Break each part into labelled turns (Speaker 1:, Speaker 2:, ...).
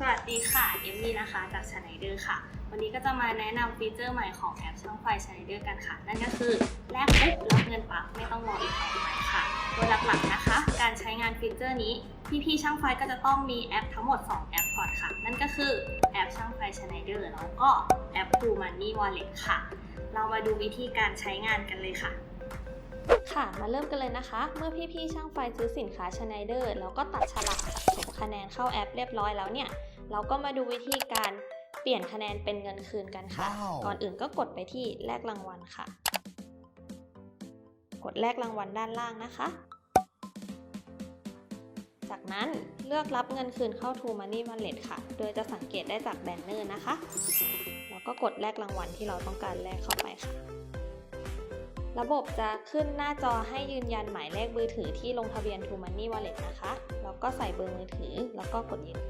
Speaker 1: สวัสดีค่ะ เอมมี่นะคะ จากช n นเดอร์ค่ะ วันนี้ก็จะมาแนะนำฟีเจอร์ใหม่ของแอปช่างไฟช n นเดอร์กันค่ะ นั่นก็คือแลกปุ๊บรับเงินปั๊บไม่ต้องรออีกต่อไปค่ะ โดยหลักๆนะคะ การใช้งานฟีเจอร์นี้ พี่ๆช่างไฟก็จะต้องมีแอปทั้งหมด 2 แอปก่อนค่ะ นั่นก็คือแอปช่างไฟช n นเดอร์แล้วก็แอป True Money Wallet ค่ะ เรามาดูวิธีการใช้งานกันเลยค่ะ
Speaker 2: ค่ะ มาเริ่มกันเลยนะคะ เมื่อพี่ๆช่างไฟซื้อสินค้าชไนเดอร์แล้วก็ตัดฉลากสะ คะแนนเข้าแอปเรียบร้อยแล้วเนี่ย เราก็มาดูวิธีการเปลี่ยนคะแนนเป็นเงินคืนกันค่ะ
Speaker 3: ว้าว
Speaker 2: ก่อนอื่นก็กดไปที่แลกรางวัลค่ะ กดแลกรางวัลด้านล่างนะคะ จากนั้นเลือกรับเงินคืนเข้า True Money Wallet ค่ะ โดยจะสังเกตได้จากแบนเนอร์นะคะ แล้วก็กดแลกรางวัลที่เราต้องการแลกเข้าไปค่ะ ระบบจะขึ้นหน้าจอให้ยืนยันหมายเลขมือถือที่ลงทะเบียน True Money Wallet นะคะ แล้วก็ใส่เบอร์มือถือ แล้วก็กดยืน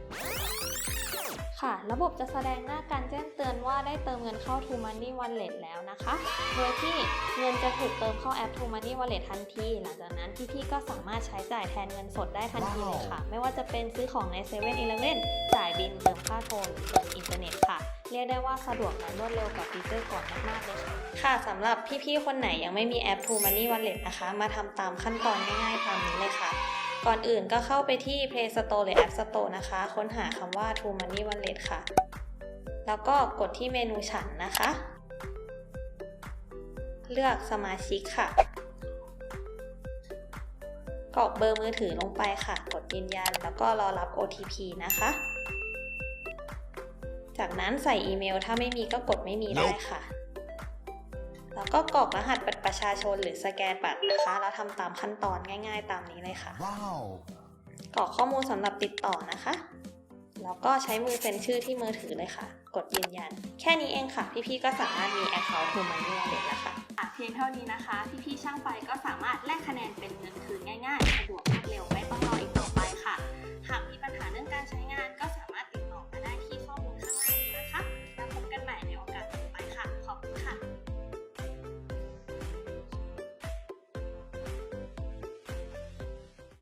Speaker 2: ค่ะ ระบบจะแสดงหน้าการแจ้งเตือนว่าได้เติมเงินเข้า True Money Wallet แล้วนะคะ โดยที่เงินจะถูกเติมเข้าแอป True Money Wallet ทันที หลังจากนั้นพี่ๆก็สามารถใช้จ่ายแทนเงินสดได้ทันทีเลยค่ะ ไม่ว่าจะเป็นซื้อของใน7 e เ e ่ e อจ่ายบินเติมค่าโทรหรือเติมอินเทอร์เน็ตค่ะ เรียกได้ว่าสะดวกและรวดเร็วกว่าฟีเจอร์ก่อนมากๆเลยค่ะ ค่ะสำหรับพี่ๆ คนไหนยังไม่มีแอป True Money Wallet นะคะ มาทำตามขั้นตอนง่ายๆ ตามนี้เลยค่ะ ก่อนอื่นก็เข้าไปที่ Play Store หรือ App Store นะคะ ค้นหาคำว่า True Money Wallet ค่ะ แล้วก็กดที่เมนูฉันนะคะ เลือกสมาชิกค่ะกรอกเบอร์มือถือลงไปค่ะ กดยืนยัน แล้วก็รอรับ OTP นะคะ จากนั้นใส่อีเมล ถ้าไม่มีก็กดไม่มีได้ค่ะ แล้วก็กรอกรหัสบัตรประชาชนหรือสแกนบัตรนะคะ แล้วทำตามขั้นตอนง่ายๆ ตามนี้เลยค่ะ
Speaker 3: Wow.
Speaker 2: กรอกข้อมูลสำหรับติดต่อนะคะ แล้วก็ใช้มือเซ็นชื่อที่มือถือเลยค่ะ กดยืนยัน แค่นี้เองค่ะ พี่ๆก็สามารถมี Account True Money Wallet แล้วค่ะ
Speaker 1: อะเพียงเท่านี้นะคะ พี่ๆช่าง